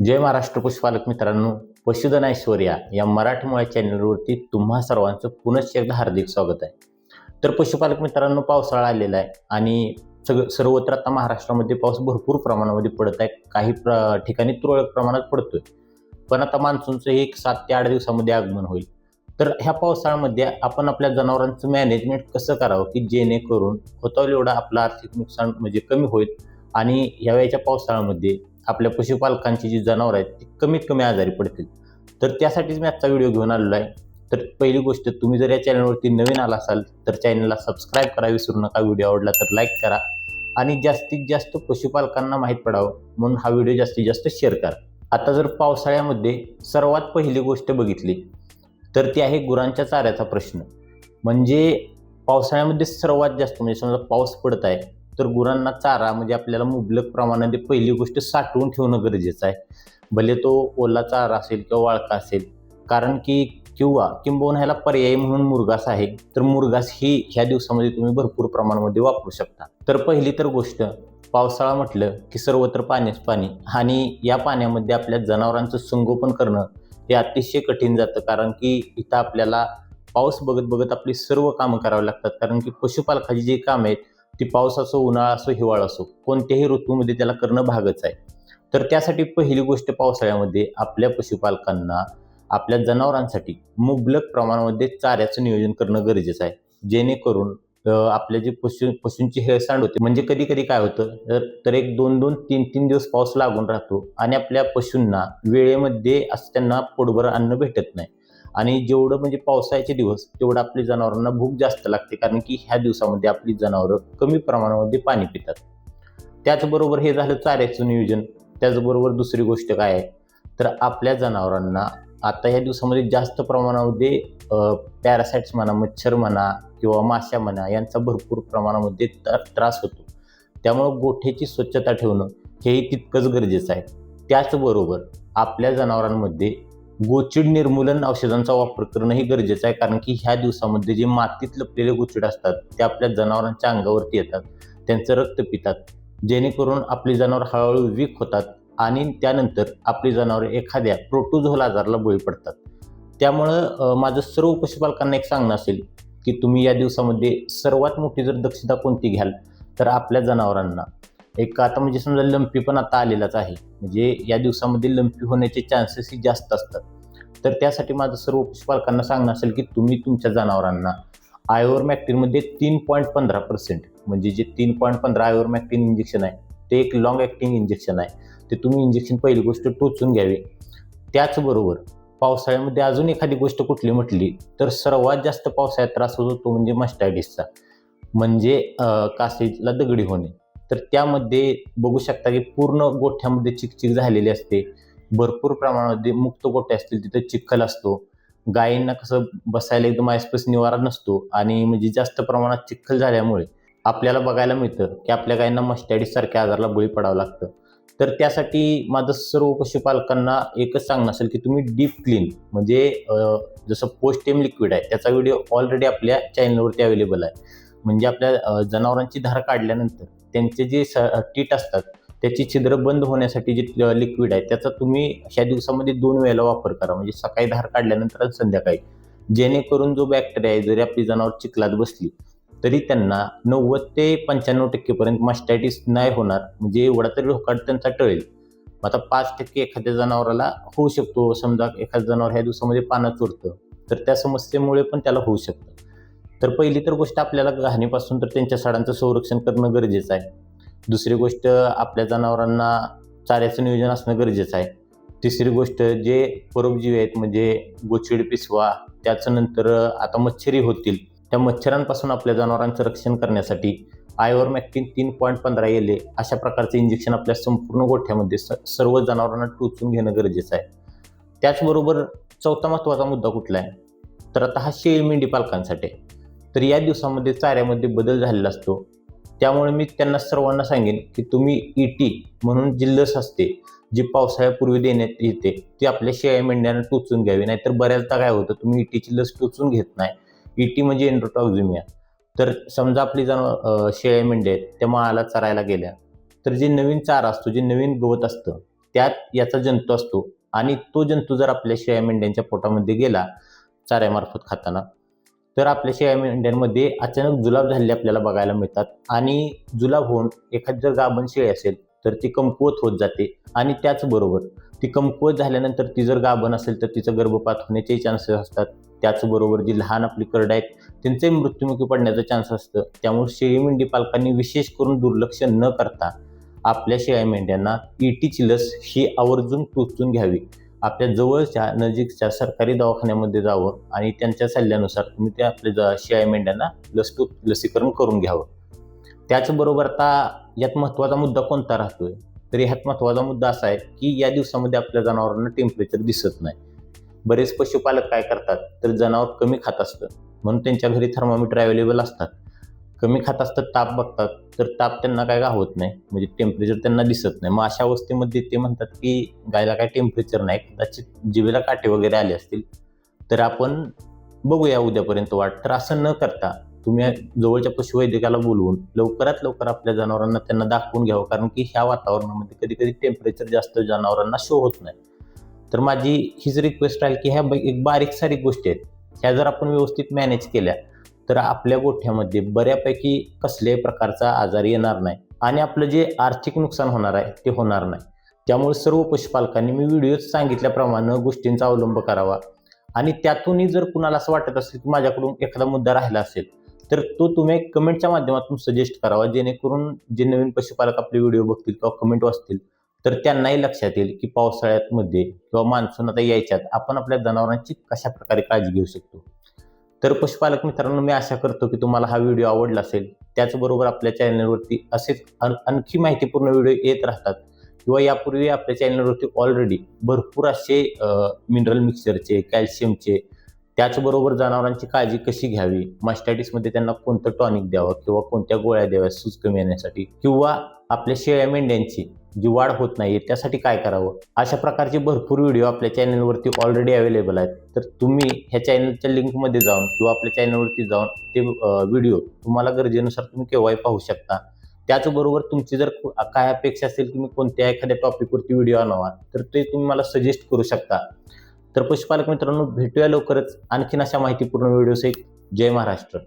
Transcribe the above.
जय महाराष्ट्र पशुपालक मित्रांनो पशुधन ऐश्वर्या या मराठमोळ्या चॅनलवरती तुम्हा सर्वांचं पुनश्च एकदा हार्दिक स्वागत आहे. तर पशुपालक मित्रांनो पावसाळा आलेला आहे आणि सगळं सर्वत्र आता महाराष्ट्रामध्ये पाऊस भरपूर प्रमाणामध्ये पडत आहे. काही प्र ठिकाणी तुरळक प्रमाणात पडतोय. पण आता मान्सूनचं एक सात ते आठ दिवसामध्ये आगमन होईल. तर ह्या पावसाळ्यामध्ये आपण आपल्या जनावरांचं मॅनेजमेंट कसं करावं की जेणेकरून होता एवढं आपलं आर्थिक नुकसान म्हणजे कमी होईल आणि ह्या वेळेच्या पावसाळ्यामध्ये आपल्या पशुपालकांची जी जनावरं आहेत ती कमीत कमी आजारी पडतील. तर त्यासाठीच मी आजचा व्हिडिओ घेऊन आलेलो आहे. तर पहिली गोष्ट तुम्ही जर या चॅनलवरती नवीन आला असाल तर चॅनलला सबस्क्राईब करा विसरू नका. व्हिडिओ आवडला तर लाईक करा. आणि जास्तीत जास्त पशुपालकांना माहीत पडावं म्हणून हा व्हिडिओ जास्तीत जास्त शेअर करा. आता जर पावसाळ्यामध्ये सर्वात पहिली गोष्ट बघितली तर ती आहे गुरांच्या चाऱ्याचा प्रश्न. म्हणजे पावसाळ्यामध्ये सर्वात जास्त म्हणजे समजा पाऊस पडत आहे तर गुरांना चारा म्हणजे आपल्याला मुबलक प्रमाणामध्ये पहिली गोष्ट साठवून ठेवणं गरजेचं आहे. भले तो ओला चारा असेल किंवा वाळका असेल. कारण की किंवा किंबहुना ह्याला पर्यायी म्हणून मुरगास आहे. तर मुरगास ही ह्या दिवसामध्ये तुम्ही भरपूर प्रमाणामध्ये वापरू शकता. तर पहिली तर गोष्ट पावसाळा म्हटलं की सर्वत्र पाणीच पाणी. आणि या पाण्यामध्ये आपल्या जनावरांचं संगोपन करणं हे अतिशय कठीण जातं. कारण की इथं आपल्याला पाऊस बघत बघत आपली सर्व कामं करावी लागतात. कारण की पशुपालकाची जी कामं आहेत ती पाऊस असो उन्हाळा असो हिवाळा असो कोणत्याही ऋतूमध्ये त्याला करणं भागच आहे. तर त्यासाठी पहिली गोष्ट पावसाळ्यामध्ये आपल्या पशुपालकांना आपल्या जनावरांसाठी मुबलक प्रमाणामध्ये चाऱ्याचं नियोजन करणं गरजेचं आहे. जेणेकरून आपल्या जे पशु पशूंची हेळसांड होते म्हणजे कधी कधी काय होतं तर तर एक दोन दोन तीन तीन दिवस पाऊस लागून राहतो आणि आपल्या पशूंना वेळेमध्ये असं त्यांना पोटभर अन्न भेटत नाही. आणि जेवढं म्हणजे पावसाळ्याचे दिवस तेवढं आपली जनावरांना भूक जास्त लागते. कारण की ह्या दिवसामध्ये आपली जनावरं कमी प्रमाणामध्ये पाणी पितात. त्याचबरोबर हे झालं चाऱ्याचं नियोजन. त्याचबरोबर दुसरी गोष्ट काय आहे? तर आपल्या जनावरांना आता ह्या दिवसामध्ये जास्त प्रमाणामध्ये पॅरासाइट्स म्हणा मच्छर म्हणा किंवा माश्या म्हणा यांचा भरपूर प्रमाणामध्ये त्रास होतो. त्यामुळं गोठ्याची स्वच्छता ठेवणं हेही तितकंच गरजेचं आहे. त्याचबरोबर आपल्या जनावरांमध्ये गोचिड निर्मूलन औषधांचा वापर करणंही गरजेचं आहे. कारण की ह्या दिवसामध्ये जे मातीत लपलेले गोचिड असतात ते आपल्या जनावरांच्या अंगावरती येतात. त्यांचं रक्त पितात. जेणेकरून आपली जनावर हळूहळू वीक होतात आणि त्यानंतर आपली जनावर एखाद्या प्रोटोझोल आजाराला बळी पडतात. त्यामुळं माझं सर्व पशुपालकांना एक सांगणं असेल की तुम्ही या दिवसामध्ये सर्वात मोठी जर दक्षता कोणती घ्याल तर आपल्या जनावरांना. एक आता म्हणजे समजा लंपी पण आता आलेलाच आहे. म्हणजे या दिवसामध्ये लंपी होण्याचे चान्सेसही जास्त असतात. तर त्यासाठी माझं सर्व पशुपालकांना सांगणं असेल की तुम्ही तुमच्या जनावरांना आयोरमॅक्टिनमध्ये तीन पॉईंट पंधरा पर्सेंट म्हणजे जे तीन पॉईंट पंधरा आयोरमॅक्टिन इंजेक्शन आहे ते एक लॉंग ॲक्टिंग इंजेक्शन आहे. ते तुम्ही इंजेक्शन पहिली गोष्ट टोचून घ्यावे. त्याचबरोबर पावसाळ्यामध्ये अजून एखादी गोष्ट कुठली म्हटली तर सर्वात जास्त पावसाळ्यात त्रास होतो तो म्हणजे मस्टायटिसचा म्हणजे कासेला दगडी होणे. तर त्यामध्ये बघू शकता की पूर्ण गोठ्यामध्ये चिकचिक झालेली असते. भरपूर प्रमाणामध्ये मुक्त गोठे असतील तिथे चिखल असतो. गायींना कसं बसायला एकदम आयस्पस निवारा नसतो आणि म्हणजे जास्त प्रमाणात चिखल झाल्यामुळे आपल्याला बघायला मिळतं की आपल्या गायींना मस्टॅडिस सारख्या आजारला बळी पडावं लागतं. तर त्यासाठी माझं सर्व पशुपालकांना एकच सांगणं असेल की तुम्ही डीप क्लीन म्हणजे जसं पोस्टेम लिक्विड आहे त्याचा व्हिडिओ ऑलरेडी आपल्या चॅनलवरती अवेलेबल आहे. म्हणजे आपल्या जनावरांची धार काढल्यानंतर त्यांचे जे स टीट असतात त्याची छिद्र बंद होण्यासाठी जे लिक्विड आहे त्याचा तुम्ही ह्या दिवसामध्ये दोन वेळेला वापर करा. म्हणजे सकाळी धार काढल्यानंतर आणि संध्याकाळी. जेणेकरून जो बॅक्टेरिया आहे जरी आपली जनावर चिखलात बसली तरी त्यांना नव्वद ते पंच्याण्णव टक्केपर्यंत मास्टायटिस नाही होणार. म्हणजे एवढा तरी धोकाट त्यांचा टळेल. आता पाच टक्के एखाद्या जनावराला होऊ शकतो. समजा एखादं जनावर ह्या दिवसामध्ये पानं चोरतं तर त्या समस्येमुळे पण त्याला होऊ शकतं. तर पहिली तर गोष्ट आपल्याला घाणीपासून तर त्यांच्या साडांचं संरक्षण करणं गरजेचं आहे. दुसरी गोष्ट आपल्या जनावरांना चाऱ्याचं नियोजन असणं गरजेचं आहे. तिसरी गोष्ट जे परोपजीवी आहेत म्हणजे गोचिड पिसवा त्याचं नंतर आता मच्छरी होतील. त्या मच्छरांपासून आपल्या जनावरांचं रक्षण करण्यासाठी आयवर मॅक्टिन तीन पॉईंट पंधरा एल अशा प्रकारचं इंजेक्शन आपल्या संपूर्ण गोठ्यामध्ये स सर्व जनावरांना टोचून घेणं गरजेचं आहे. त्याचबरोबर चौथा महत्त्वाचा मुद्दा कुठला आहे? तर आता हा शेळी मेंढी पालकांसाठी आहे. तर या दिवसामध्ये चाऱ्यामध्ये बदल झालेला असतो. त्यामुळे मी त्यांना सर्वांना सांगेन की तुम्ही ई टी म्हणून जी लस असते जी पावसाळ्यापूर्वी देण्यात येते ती आपल्या शेळ्या मेंढ्यांना टोचून घ्यावी. नाहीतर बऱ्याचदा काय होतं तुम्ही ईटीची लस टोचून घेत नाही. ईटी म्हणजे एन्ड्रोटॉक्झिमिया तर समजा आपली जण शेळ्या मेंढ्या आहेत त्या माळाला चरायला गेल्या. तर जे नवीन चारा असतो जे नवीन गवत असतं त्यात याचा जंतू असतो. आणि तो जंतू जर आपल्या शेळ्या मेंढ्यांच्या पोटामध्ये गेला चाऱ्यामार्फत खाताना तर आपल्या शेळ्या मेंढ्यांमध्ये अचानक जुलाब झालेले आपल्याला बघायला मिळतात. आणि जुलाब होऊन एखादी जर गाभण शेळी असेल तर ती कमकुवत होत जाते. आणि त्याचबरोबर ती कमकुवत झाल्यानंतर ती जर गाभण असेल तर तिचं गर्भपात होण्याचे चान्सेस असतात. त्याचबरोबर जी लहान आपली करड आहेत त्यांचंही मृत्युमुखी पडण्याचा चान्स असतं. त्यामुळे शेळी मेंढी पालकांनी विशेष करून दुर्लक्ष न करता आपल्या शेळ्या मेंढ्यांना ईटीची लस ही आवर्जून टोचून घ्यावी. आपल्या जवळच्या नजीकच्या सरकारी दवाखान्यामध्ये जावं आणि त्यांच्या सल्ल्यानुसार तुम्ही ते आपल्या ज- शेळ्या मेंढ्यांना लस लसीकरण करून घ्यावं. त्याचबरोबर आता यात महत्त्वाचा मुद्दा कोणता राहतोय? तर ह्यात महत्त्वाचा मुद्दा असा आहे की या दिवसामध्ये आपल्या जनावरांना टेम्परेचर दिसत नाही. बरेच पशुपालक काय करतात? तर जनावर कमी खात असतं. म्हणून त्यांच्या घरी थर्मामीटर अवेलेबल असतात. कमी खात असतात ताप बघतात तर ताप त्यांना काय होत नाही? म्हणजे टेम्परेचर त्यांना दिसत नाही. मग अशा अवस्थेमध्ये ते म्हणतात की गायला काय टेम्परेचर नाही कदाचित जिभेला काटे वगैरे आले असतील तर आपण बघूया उद्यापर्यंत वाट. तर असं न करता तुम्ही जवळच्या पशुवैद्यकाला बोलवून लवकरात लवकर आपल्या जनावरांना त्यांना दाखवून घ्यावं. कारण की ह्या वातावरणामध्ये कधी कधी टेम्परेचर जास्त जनावरांना शो होत नाही. तर माझी हीच रिक्वेस्ट राहील की ह्या ब- एक बारीक सारीक गोष्टी आहेत. ह्या जर आपण व्यवस्थित मॅनेज केल्या तर आपल्या गोठ्यामध्ये बऱ्यापैकी कसल्याही प्रकारचा आजार येणार नाही. आणि आपलं जे आर्थिक नुकसान होणार आहे ते होणार नाही. त्यामुळे सर्व पशुपालकांनी मी व्हिडिओत सांगितल्याप्रमाणे गोष्टींचा अवलंब करावा. आणि त्यातूनही जर कुणाला असं वाटत असेल की माझ्याकडून एखादा मुद्दा राहिला असेल तर तो तुम्ही कमेंटच्या माध्यमातून सजेस्ट करावा. जेणेकरून जे नवीन पशुपालक आपले व्हिडिओ बघतील किंवा कमेंट वाचतील तर त्यांनाही लक्षात येईल की पावसाळ्यामध्ये किंवा मान्सून आता यायच्यात आपण आपल्या जनावरांची कशा प्रकारे काळजी घेऊ शकतो. तर पशुपालक मित्रांनो मी आशा करतो की तुम्हाला हा व्हिडिओ आवडला असेल. त्याचबरोबर आपल्या चॅनलवरती असेच आणखी माहितीपूर्ण व्हिडिओ येत राहतात. किंवा यापूर्वी आपल्या चॅनलवरती ऑलरेडी भरपूर असे मिनरल मिक्सरचे कॅल्शियमचे त्याचबरोबर जनावरांची काळजी कशी घ्यावी? मास्टायटिसमध्ये त्यांना कोणतं टॉनिक द्यावं किंवा कोणत्या गोळ्या द्याव्या सूज कमी येण्यासाठी? किंवा आपल्या शेळ्या मेंढ्यांची जी वाढ होत नाही त्यासाठी काय करावं? अशा प्रकारचे भरपूर व्हिडिओ आपल्या चॅनलवरती ऑलरेडी अवेलेबल आहेत. तर तुम्ही ह्या चॅनलच्या लिंकमध्ये जाऊन किंवा आपल्या चॅनलवरती जाऊन ते व्हिडिओ तुम्हाला गरजेनुसार तुम्ही केव्हाही पाहू शकता. त्याचबरोबर तुमची जर काय अपेक्षा असेल की मी कोणत्या एखाद्या टॉपिकवरती व्हिडिओ आणावा तर ते तुम्ही मला सजेस्ट करू शकता. तर पशुपालक मित्रांनो भेटूया लवकरच. आणखीन अशा माहितीपूर्ण व्हिडिओ जय महाराष्ट्र.